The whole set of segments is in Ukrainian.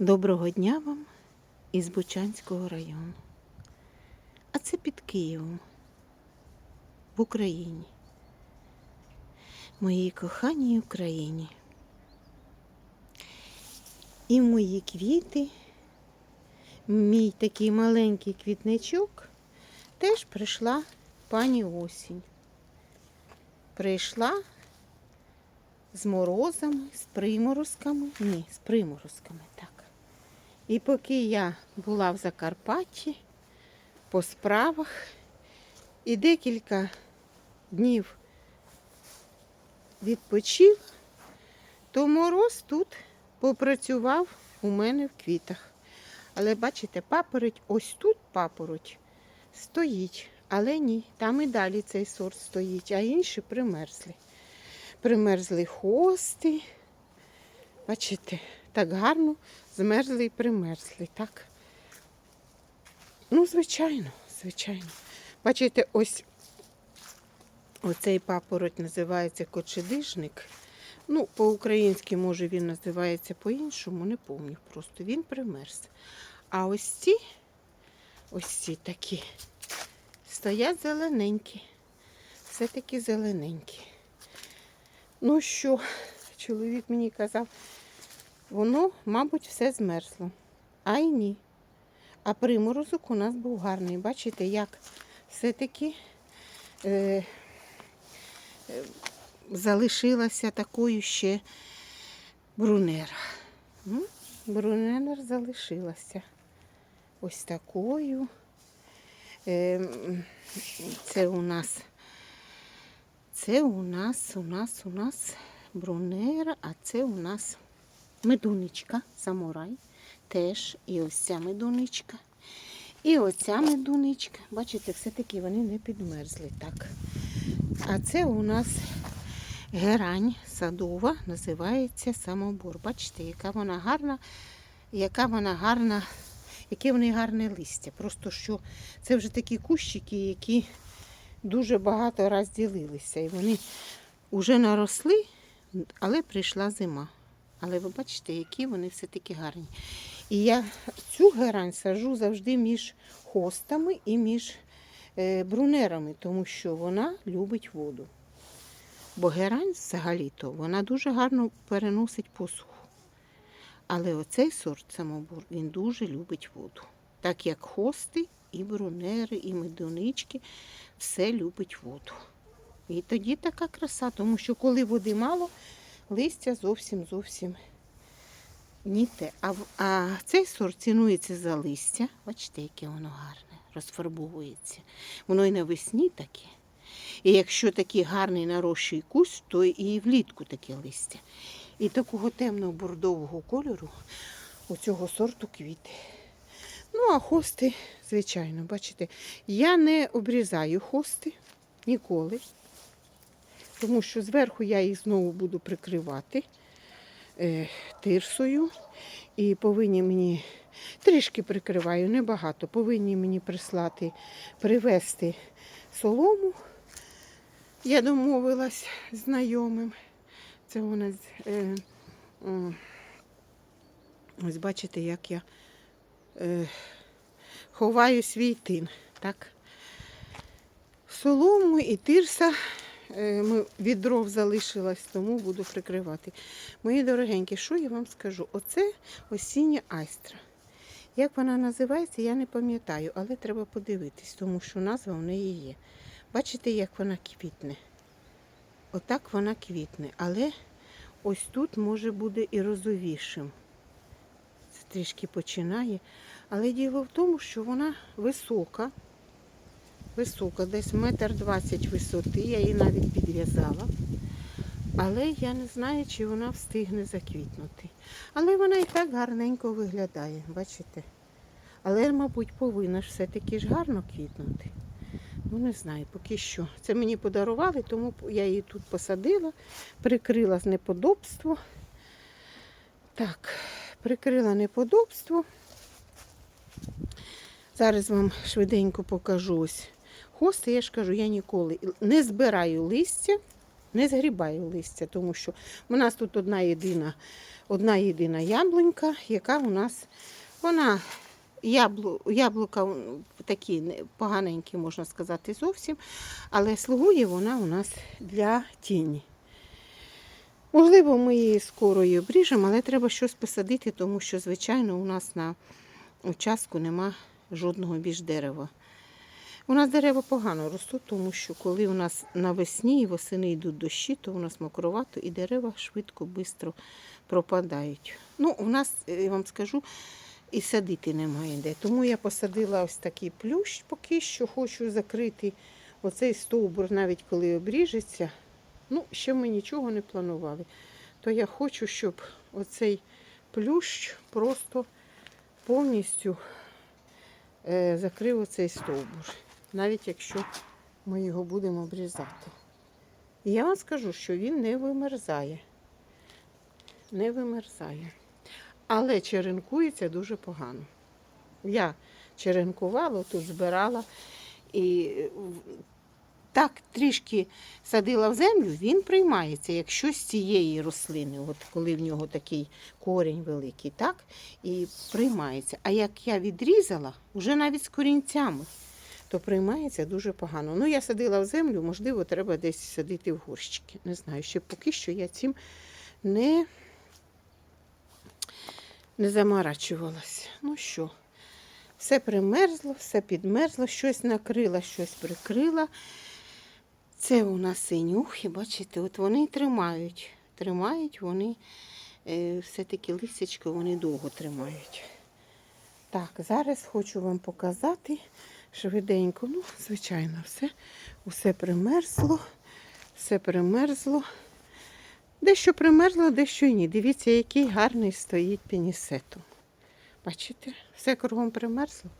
Доброго дня вам із Бучанського району. А це під Києвом, в Україні. Моїй коханій Україні. І мої квіти, мій такий маленький квітничок, теж прийшла пані осінь. Прийшла з морозами, з приморозками. Ні, з приморозками, так. І поки я була в Закарпатті по справах і декілька днів відпочив, то мороз тут попрацював у мене в квітах. Але бачите, папороть, ось тут папороть стоїть. Але ні, там і далі цей сорт стоїть, а інші примерзли. Примерзли хости. Бачите, так гарно змерзли і примерзли, так? Ну, звичайно, звичайно. Бачите, ось оцей папороть називається кочедишник. Ну, по-українськи, може, він називається по-іншому, не пам'ятаю просто. Він примерз. А ось ці, ось ці такі, стоять зелененькі. Все таки зелененькі. Ну що, чоловік мені казав, воно, мабуть, все змерзло. А й ні. А приморозок у нас був гарний. Бачите, як все-таки е, е, залишилася такою ще брунера. М? Брунера залишилася. Ось такою. Е, це у нас це у нас, у нас, у нас брунера, а це у нас медуничка, самурай. Теж і ось ця медуничка. І оця медуничка. Бачите, все-таки вони не підмерзли так. А це у нас герань садова, називається самобор. Бачите, яка вона гарна, яка вона гарна, яке в неї гарне листя. Просто що це вже такі кущики, які дуже багато раз ділилися. І вони вже наросли, але прийшла зима. Але ви бачите, які вони все-таки гарні. І я цю герань сажу завжди між хостами і між е, брунерами, тому що вона любить воду. Бо герань взагалі-то вона дуже гарно переносить посуху. Але оцей сорт самобур він дуже любить воду. Так як хости, і брунери, і медунички, все любить воду. І тоді така краса, тому що коли води мало, листя зовсім зовсім ні те. А, а цей сорт цінується за листя. Бачите, яке воно гарне, розфарбовується. Воно і навесні таке. І якщо такий гарний нарощий кущ, то і влітку таке листя. І такого темного бордового кольору у цього сорту квіти. Ну, а хости, звичайно, бачите, я не обрізаю хости ніколи, тому що зверху я їх знову буду прикривати е, тирсою. І повинні мені трішки прикриваю, небагато. Повинні мені прислати, привезти солому. Я домовилась знайомим. Це у нас. Е, ось бачите, як я е, ховаю свій тин. Так? Солому і тирса від дров залишилась, тому буду прикривати. Мої дорогенькі, що я вам скажу? Оце осіння айстра. Як вона називається, я не пам'ятаю, але треба подивитись, тому що назва в неї є. Бачите, як вона квітне? Отак вона квітне, але ось тут може буде і розовішим. Це трішки починає. Але діло в тому, що вона висока, висока, десь метр двадцять висоти, я її навіть підв'язала. Але я не знаю, чи вона встигне заквітнути. Але вона і так гарненько виглядає, бачите? Але, мабуть, повинна ж все-таки ж гарно квітнути. Ну, не знаю, поки що. Це мені подарували, тому я її тут посадила, прикрила з неподобство. Так, прикрила неподобство. Зараз вам швиденько покажу ось хости. Я ж кажу, я ніколи не збираю листя, не згрібаю листя, тому що у нас тут одна єдина одна єдина яблунька, яка у нас, вона яблу, яблука такі поганенькі, можна сказати, зовсім, але слугує вона у нас для тіні. Можливо, ми її скоро і обріжемо, але треба щось посадити, тому що, звичайно, у нас на участку нема жодного більш дерева. У нас дерева погано ростуть, тому що коли у нас навесні і восени йдуть дощі, то у нас мокровато і дерева швидко, швидко пропадають. Ну, у нас, е, я вам скажу, і садити немає де. Тому я посадила ось такий плющ, поки що хочу закрити оцей стовбур, навіть коли обріжеться. Ну, ще ми нічого не планували. То я хочу, щоб оцей плющ просто повністю е, закрив оцей стовбур, навіть якщо ми його будемо обрізати. І я вам скажу, що він не вимерзає. Не вимерзає. Але черенкується дуже погано. Я черенкувала, тут збирала і е, так трішки садила в землю, він приймається, якщо з цієї рослини, от коли в нього такий корінь великий, так, і приймається. А як я відрізала, вже навіть з корінцями, то приймається дуже погано. Ну, я садила в землю, можливо, треба десь садити в горщики. Не знаю, ще поки що я цим не, не заморачувалась. Ну що, все примерзло, все підмерзло, щось накрила, щось прикрила. Це у нас синюхи, бачите, от вони тримають. Тримають вони, е, все-таки листячко вони довго тримають. Так, зараз хочу вам показати швиденько. Ну, звичайно, все, усе примерзло, все примерзло. Дещо примерзло, дещо і ні. Дивіться, який гарний стоїть пінісетум. Бачите, все кругом примерзло,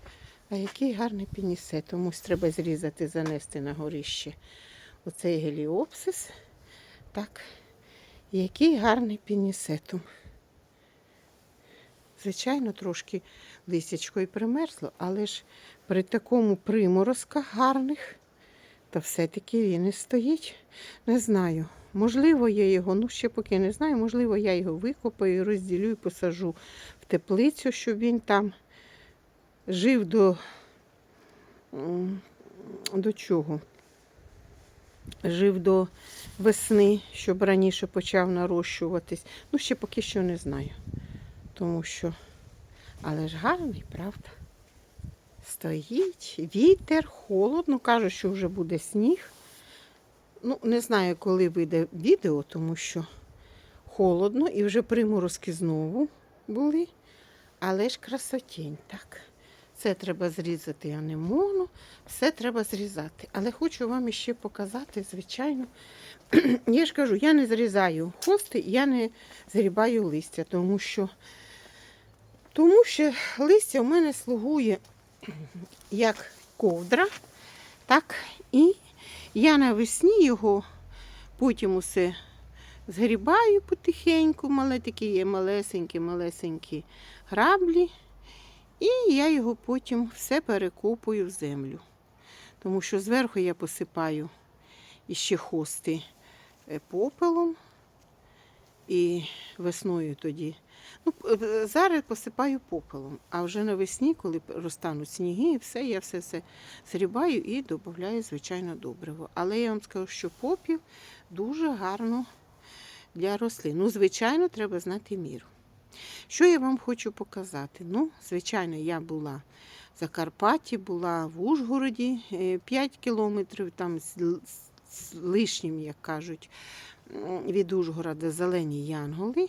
а який гарний пінісетум. Ось треба зрізати, занести на горище оцей геліопсис. Так, який гарний пінісетум. Звичайно, трошки листячко і примерзло, але ж при такому приморозках гарних, то все-таки він і стоїть. Не знаю. Можливо, я його, ну ще поки не знаю, можливо, я його викопаю, розділю і посажу в теплицю, щоб він там жив до, до чого? Жив до весни, щоб раніше почав нарощуватись. Ну, ще поки що не знаю. Тому що, але ж гарний, правда? Стоїть, вітер, холодно, кажуть, що вже буде сніг. Ну, не знаю, коли вийде відео, тому що холодно і вже приморозки знову були. Але ж красотінь, так. Це треба зрізати анемону, все треба зрізати. Але хочу вам ще показати, звичайно. Я ж кажу, я не зрізаю хости, я не зрібаю листя, тому що, тому що листя у мене слугує як ковдра, так, і я навесні його потім усе згрібаю потихеньку, мале такі є малесенькі, малесенькі граблі. І я його потім все перекопую в землю. Тому що зверху я посипаю іще хости е, попелом. І весною тоді. Ну, е, зараз посипаю попелом, а вже навесні, коли розтануть сніги, і все, я все все зрібаю і додаю, звичайно, добриво. Але я вам скажу, що попіл дуже гарно для рослин. Ну, звичайно, треба знати міру. Що я вам хочу показати? Ну, звичайно, я була в Закарпатті, була в Ужгороді 5 кілометрів, там з лишнім, як кажуть, від Ужгорода зелені янголи.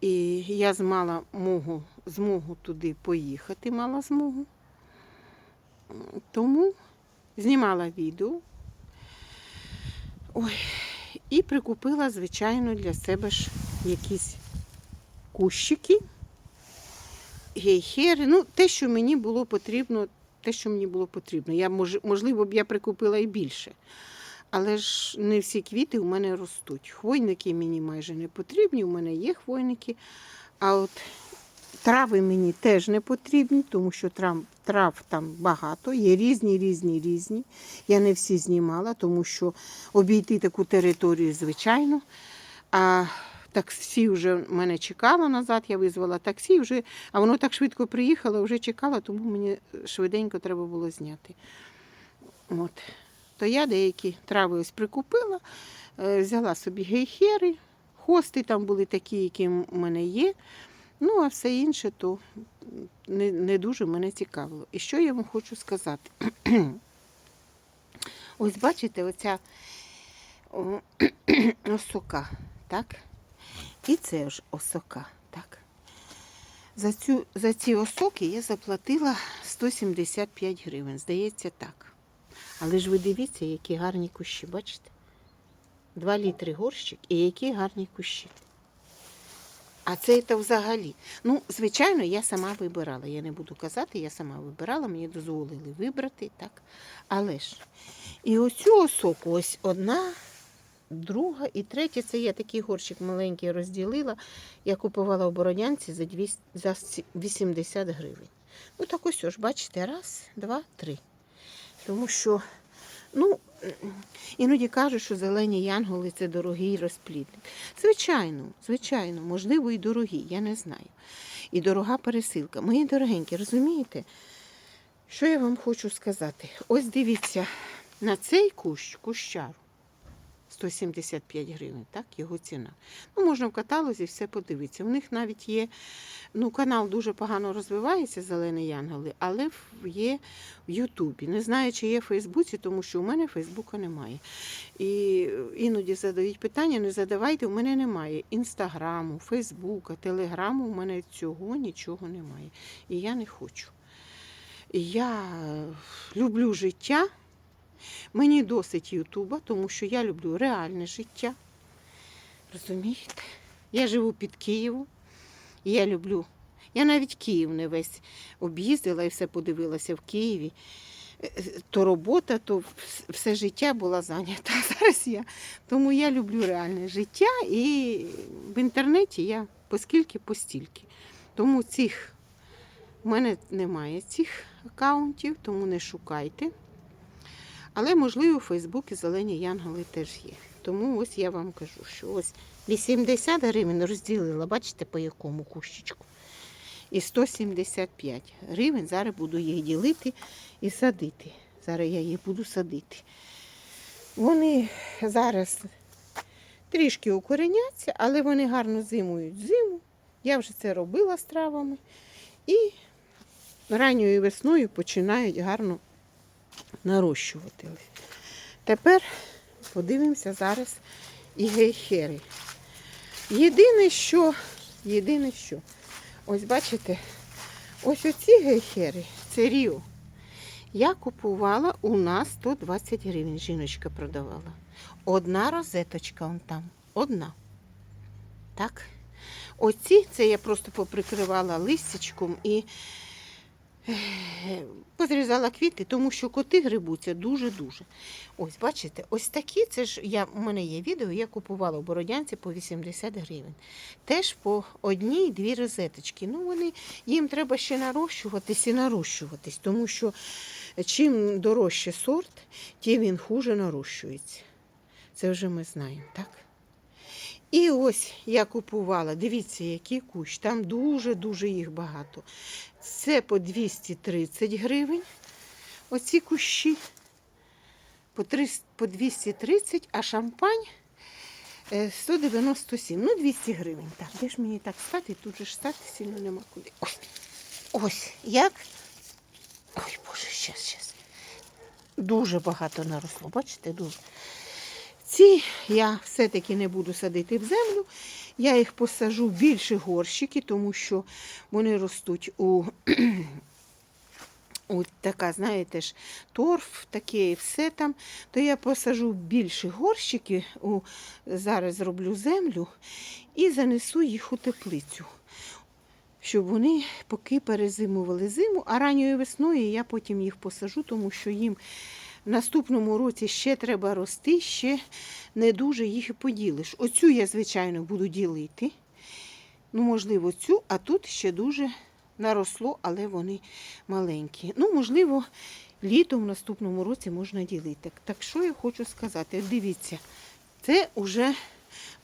І я змала могу, змогу туди поїхати, мала змогу. Тому знімала відео. Ой, і прикупила, звичайно, для себе ж якісь кущики, гейхери. Ну, те, що мені було потрібно, те, що мені було потрібно. Я, мож, можливо, б я прикупила і більше. Але ж не всі квіти у мене ростуть. Хвойники мені майже не потрібні, у мене є хвойники. А от трави мені теж не потрібні, тому що трав, трав там багато, є різні, різні, різні. Я не всі знімала, тому що обійти таку територію, звичайно. А таксі вже мене чекало назад, я визвала таксі, вже, а воно так швидко приїхало, вже чекало, тому мені швиденько треба було зняти. От. То я деякі трави ось прикупила, е, взяла собі гейхери, хости там були такі, які в мене є. Ну, а все інше то не, не дуже мене цікавило. І що я вам хочу сказати? Ось бачите, оця осока, так? І це ж осока, так? За, цю, за ці осоки я заплатила 175 гривень, здається, так. Але ж ви дивіться, які гарні кущі, бачите? Два літри горщик і які гарні кущі. А це то взагалі. Ну, звичайно, я сама вибирала. Я не буду казати, я сама вибирала, мені дозволили вибрати, так. Але ж. І оцю осоку, ось одна, друга і третя. Це я такий горщик маленький розділила. Я купувала у Бородянці за 80 гривень. Ну, так ось, ж, бачите, раз, два, три. Тому що, ну, іноді кажуть, що зелені янголи це дорогий розплідник. Звичайно, звичайно, можливо, і дорогі, я не знаю. І дорога пересилка. Мої дорогенькі, розумієте? Що я вам хочу сказати? Ось дивіться, на цей кущ, кущару, 175 гривень, так, його ціна. Ну, можна в каталозі все подивитися. У них навіть є, ну, канал дуже погано розвивається, Зелені Янголи, але є в Ютубі. Не знаю, чи є в Фейсбуці, тому що у мене Фейсбука немає. І іноді задають питання, не задавайте, у мене немає інстаграму, Фейсбука, телеграму, у мене цього нічого немає. І я не хочу. Я люблю життя. Мені досить Ютуба, тому що я люблю реальне життя. Розумієте? Я живу під Києвом. і Я люблю. Я навіть Київ не весь об'їздила і все подивилася в Києві. Е, е, То робота, то все життя була зайнята. Зараз я. Тому я люблю реальне життя і в інтернеті я поскільки постільки. Тому цих у мене немає цих аккаунтів, тому не шукайте. Але, можливо, Фейсбук і зелені янголи теж є. Тому ось я вам кажу, що ось 80 гривень розділила, бачите, по якому кущичку. І 175 гривень. Зараз буду їх ділити і садити. Зараз я їх буду садити. Вони зараз трішки укореняться, але вони гарно зимують зиму. Я вже це робила з травами. І ранньою весною починають гарно нарощувати. Тепер подивимося зараз і гейхери. Єдине, що, єдине, що, ось бачите, ось оці гейхери, це Ріо. Я купувала у нас 120 гривень, жіночка продавала. Одна розеточка он там. Одна. Так. Оці, це я просто поприкривала листячком і позрізала квіти, тому що коти грибуться дуже-дуже. Ось, бачите, ось такі, це ж я, у мене є відео, я купувала в Бородянці по 80 гривень. Теж по одній-дві розеточки. Ну, вони, їм треба ще нарощуватись і нарощуватись, тому що чим дорожче сорт, тим він хуже нарощується. Це вже ми знаємо, так? І ось я купувала, дивіться, який кущ, там дуже-дуже їх багато. Це по 230 гривень. Оці кущі по, 300, по 230, а шампань е, 197. Ну, 200 гривень. Так, де ж мені так стати? Тут же ж стати сильно нема куди. Ось, ось як. Ой, Боже, щас, щас. Дуже багато наросло, бачите, дуже. Ці я все-таки не буду садити в землю. Я їх посажу в більші горщики, тому що вони ростуть у, у така, знаєте ж, торф, таке і все там. То я посажу більші горщики, у, зараз зроблю землю і занесу їх у теплицю. Щоб вони поки перезимували зиму, а ранньою весною я потім їх посажу, тому що їм наступному році ще треба рости, ще не дуже їх і поділиш. Оцю я, звичайно, буду ділити. Ну, можливо, цю, а тут ще дуже наросло, але вони маленькі. Ну, можливо, літом в наступному році можна ділити. Так що я хочу сказати? Дивіться, це вже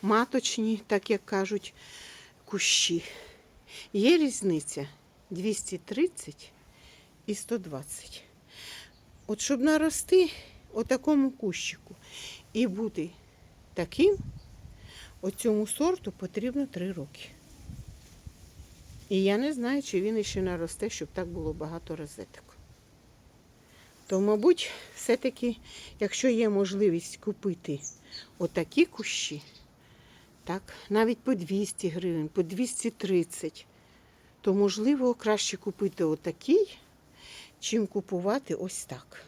маточні, так як кажуть, кущі. Є різниця 230 і 120. От щоб нарости отакому кущику і бути таким, оцьому сорту потрібно 3 роки. І я не знаю, чи він ще наросте, щоб так було багато розеток. То, мабуть, все-таки, якщо є можливість купити отакі кущі, так, навіть по 200 гривень, по 230, то можливо краще купити отакий, чим купувати ось так.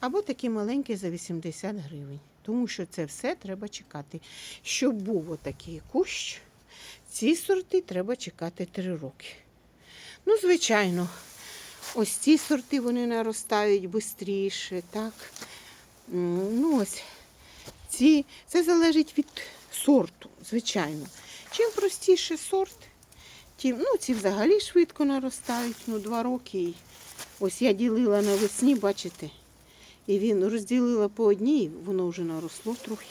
Або такий маленький за 80 гривень. Тому що це все треба чекати. Щоб був отакий кущ, ці сорти треба чекати 3 роки. Ну, звичайно, ось ці сорти вони наростають швидше, так. Ну, ось ці, це залежить від сорту, звичайно. Чим простіше сорт, тим, ну, ці взагалі швидко наростають, ну, 2 роки. Ось я ділила навесні, бачите, і він розділила по одній, воно вже наросло трохи.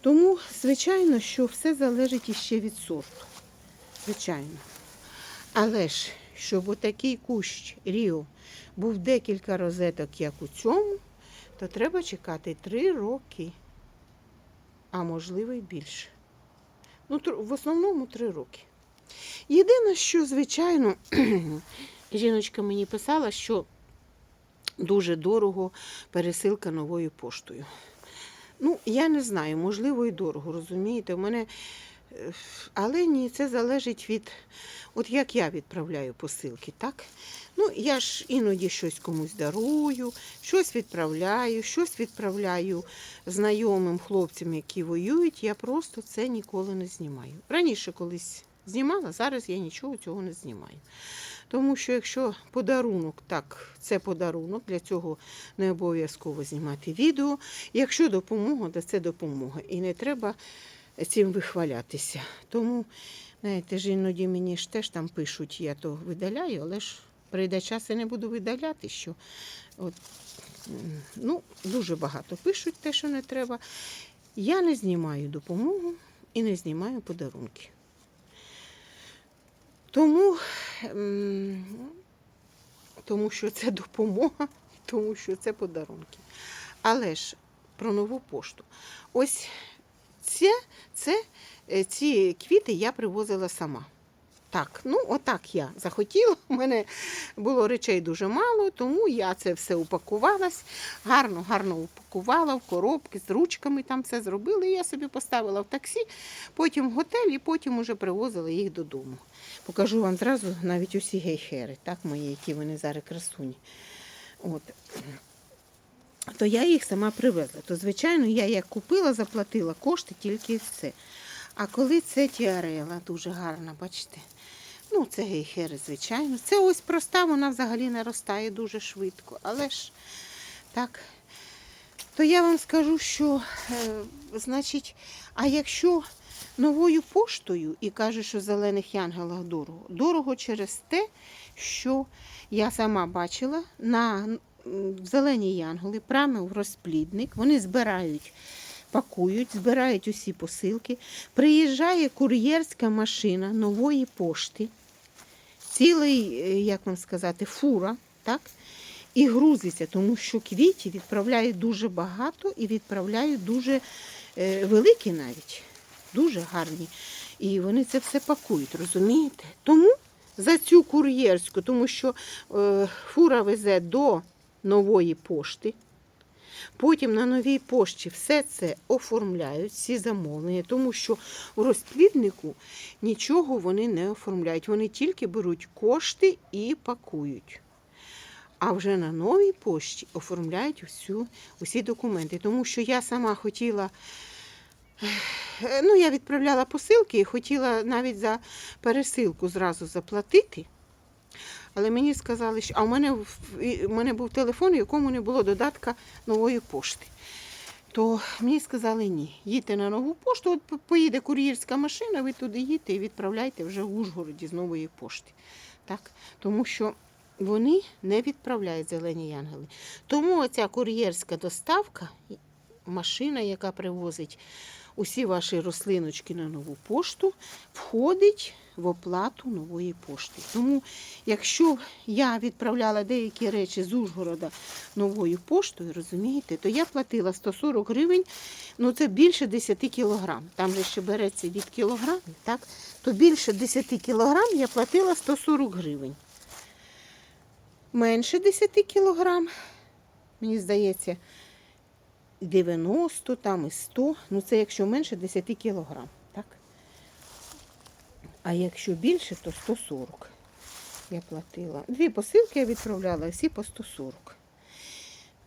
Тому, звичайно, що все залежить іще від сорту. Звичайно. Але ж, щоб отакий кущ Ріо був декілька розеток, як у цьому, то треба чекати 3 роки, а можливо й більше. Ну, в основному 3 роки. Єдине, що, звичайно, жіночка мені писала, що дуже дорого пересилка новою поштою. Ну, я не знаю, можливо, і дорого, розумієте? У мене. е, Але ні, це залежить від, от як я відправляю посилки, так? Ну, я ж іноді щось комусь дарую, щось відправляю, щось відправляю знайомим хлопцям, які воюють. Я просто це ніколи не знімаю. Раніше колись знімала, зараз я нічого цього не знімаю. Тому що якщо подарунок, так, це подарунок, для цього не обов'язково знімати відео. Якщо допомога, то це допомога. І не треба цим вихвалятися. Тому, знаєте, ж іноді мені ж теж там пишуть, я то видаляю, але ж прийде час і не буду видаляти, що от, ну, дуже багато пишуть те, що не треба. Я не знімаю допомогу і не знімаю подарунки. Тому, ем, тому що це допомога, тому що це подарунки. Але ж про нову пошту. Ось це, це, е, ці квіти я привозила сама. Так, ну отак я захотіла. У мене було речей дуже мало, тому я це все упакувалась, гарно, гарно упакувала в коробки з ручками там все зробила. Я собі поставила в таксі, потім в готель і потім уже привозила їх додому. Покажу вам зразу навіть усі гейхери, так, мої, які вони зараз красуні. От. То я їх сама привезла. То, звичайно, я як купила, заплатила кошти тільки все. А коли це тіарела, дуже гарна, бачите? Ну, це гейхери, звичайно. Це ось проста, вона взагалі наростає дуже швидко. Але ж так, то я вам скажу, що, е, значить, а якщо новою поштою і каже, що в зелених янголах дорого, дорого через те, що я сама бачила на зелені янголи, прямо в розплідник, вони збирають. Пакують, збирають усі посилки. Приїжджає кур'єрська машина нової пошти, цілий, е, як вам сказати, фура, так? І грузиться, тому що квітів відправляють дуже багато і відправляють дуже е, великі навіть, дуже гарні. І вони це все пакують, розумієте? Тому за цю кур'єрську, тому що е, фура везе до нової пошти. Потім на новій пошті все це оформляють, всі замовлення, тому що у розпліднику нічого вони не оформляють. Вони тільки беруть кошти і пакують. А вже на новій пошті оформляють всю, усі документи. Тому що я сама хотіла, ну, я відправляла посилки і хотіла навіть за пересилку зразу заплатити. Але мені сказали, що а в мене, в- мене був телефон, у якому не було додатка нової пошти. То мені сказали ні. Їдьте на нову пошту, от поїде кур'єрська машина, ви туди їдьте і відправляйте вже в Ужгороді з нової пошти. Так? Тому що вони не відправляють зелені янгели. Тому оця кур'єрська доставка, машина, яка привозить усі ваші рослиночки на нову пошту входить в оплату нової пошти. Тому, якщо я відправляла деякі речі з Ужгорода новою поштою, розумієте, то я платила 140 гривень, ну це більше 10 кілограм. Там же ще береться від кілограмів, так? То більше 10 кілограм я платила 140 гривень. Менше 10 кілограм, мені здається, 90 там і 100, ну це якщо менше 10 кілограм, так? А якщо більше, то 140 я платила. Дві посилки я відправляла, всі по 140.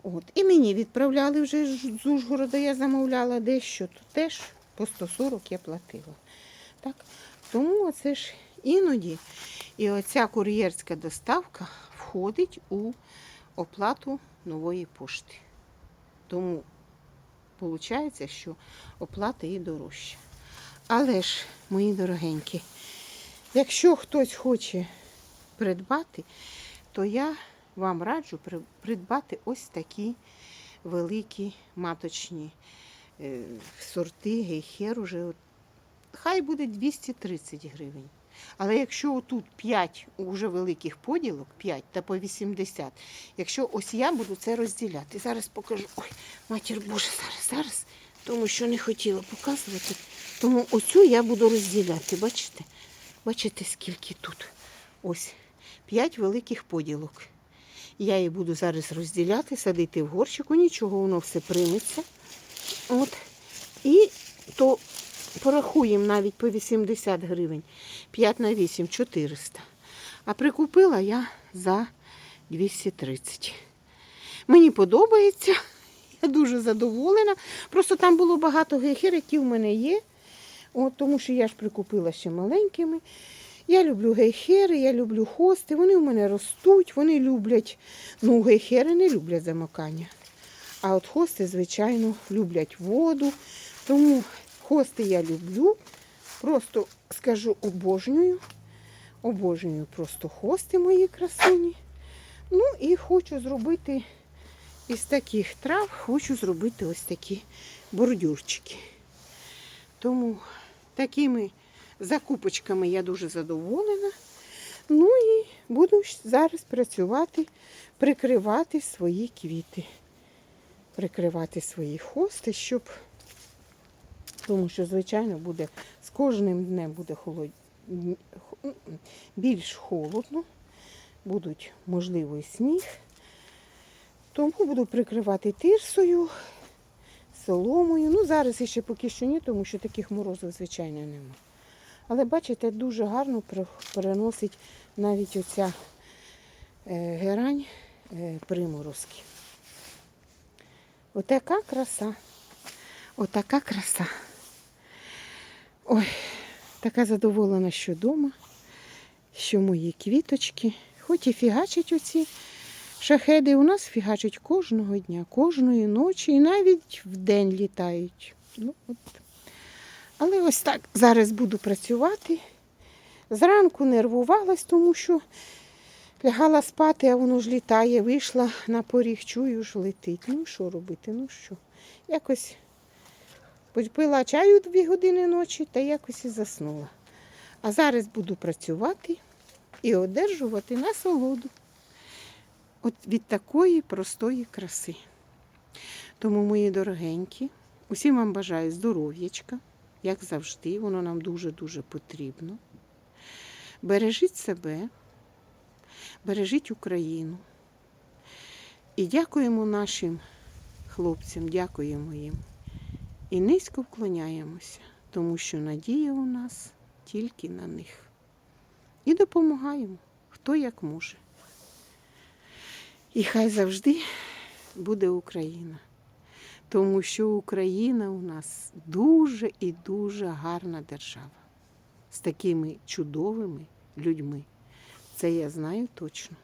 От. І мені відправляли вже з Ужгорода, я замовляла дещо, то теж по 140 я платила. Так? Тому це ж іноді і оця кур'єрська доставка входить у оплату нової пошти. Тому виходить, що оплата і дорожча. Але ж, мої дорогенькі, якщо хтось хоче придбати, то я вам раджу придбати ось такі великі маточні е, сорти гейхер уже. Хай буде 230 гривень. Але якщо отут 5 уже великих поділок, 5 та по 80, якщо ось я буду це розділяти, зараз покажу. Ой, матір Боже, зараз, зараз, тому що не хотіла показувати. Тому оцю я буду розділяти. Бачите? Бачите, скільки тут? Ось 5 великих поділок. Я її буду зараз розділяти, садити в горщику, нічого, воно все прийметься. От. І то порахуємо навіть по 80 гривень. 5 на 8 400. А прикупила я за 230. Мені подобається. Я дуже задоволена. Просто там було багато гейхер, які в мене є. От, тому що я ж прикупила ще маленькими. Я люблю гейхери, я люблю хости. Вони у мене ростуть, вони люблять. Ну, гейхери не люблять замокання. А от хости, звичайно, люблять воду. Тому хости я люблю. Просто скажу обожнюю. Обожнюю просто хости мої красуні. Ну і хочу зробити із таких трав, хочу зробити ось такі бордюрчики. Тому такими закупочками я дуже задоволена. Ну і буду зараз працювати, прикривати свої квіти, прикривати свої хости, щоб, тому що, звичайно, буде з кожним днем буде холод... більш холодно, будуть, можливо, і сніг. Тому буду прикривати тирсою, соломою. Ну, зараз ще поки що ні, тому що таких морозів, звичайно, нема. Але бачите, дуже гарно переносить навіть оця е, герань е, приморозки. Отака краса. Отака краса. Ой, така задоволена, що вдома, що мої квіточки, хоч і фігачать оці шахеди, у нас фігачать кожного дня, кожної ночі і навіть вдень літають. Ну, от. Але ось так зараз буду працювати. Зранку нервувалась, тому що лягала спати, а воно ж літає, вийшла на поріг, чую, ж летить. Ну що робити? Ну що? Якось попила чаю дві години ночі та якось і заснула. А зараз буду працювати і одержувати насолоду от від такої простої краси. Тому, мої дорогенькі, усім вам бажаю здоров'ячка, як завжди, воно нам дуже-дуже потрібно. Бережіть себе, бережіть Україну. І дякуємо нашим хлопцям, дякуємо їм. І низько вклоняємося, тому що надія у нас тільки на них. І допомагаємо, хто як може. І хай завжди буде Україна. Тому що Україна у нас дуже і дуже гарна держава з такими чудовими людьми. Це я знаю точно.